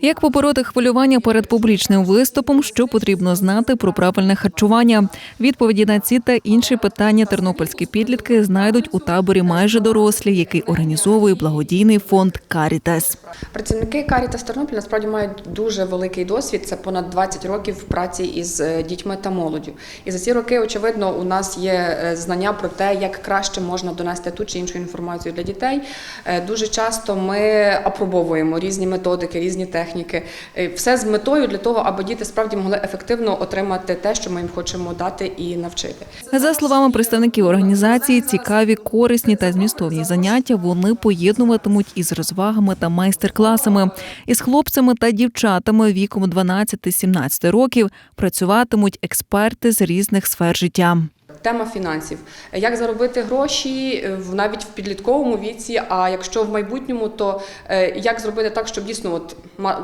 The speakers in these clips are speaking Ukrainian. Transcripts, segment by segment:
Як побороти хвилювання перед публічним виступом, що потрібно знати про правильне харчування? Відповіді на ці та інші питання тернопільські підлітки знайдуть у таборі майже дорослі, який організовує благодійний фонд Карітас. Працівники Карітас Тернопіль насправді мають дуже великий досвід. Це понад 20 років праці із е, дітьми та молоддю. І за ці роки, очевидно, у нас є е, знання про те, як краще можна донести ту чи іншу інформацію для дітей. Е, Дуже часто ми апробовуємо різні методики, різні техніки. Е, Все з метою для того, аби діти справді могли ефективно отримати те, що ми їм хочемо дати і навчити. За словами представників організації, цікаві, корисні та змістовні заняття вони поєднуватимуть із розвагами та майстер-класами. Із хлопцями та дівчатами віком 12-17 років працюватимуть експерти з різних сфер життя. Тема фінансів. Як заробити гроші е, навіть в підлітковому віці, а якщо в майбутньому, то е, як зробити так, щоб дійсно от,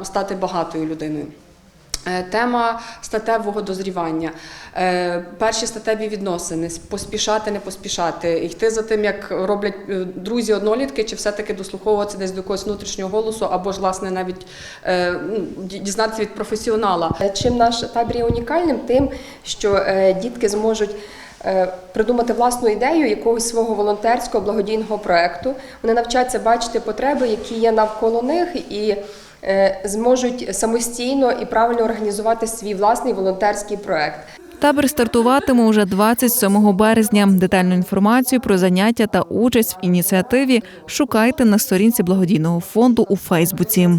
стати багатою людиною. Е, Тема статевого дозрівання, Е, перші статеві відносини, поспішати, не поспішати, йти за тим, як роблять е, друзі однолітки, чи все-таки дослуховуватися десь до якогось внутрішнього голосу, або ж власне навіть ну, ді- дізнатися від професіонала. Чим наш табір є унікальним, тим, що дітки зможуть придумати власну ідею якогось свого волонтерського благодійного проекту. Вони навчаться бачити потреби, які є навколо них, і зможуть самостійно і правильно організувати свій власний волонтерський проект. Табір стартуватиме уже 27 березня. Детальну інформацію про заняття та участь в ініціативі шукайте на сторінці благодійного фонду у Фейсбуці.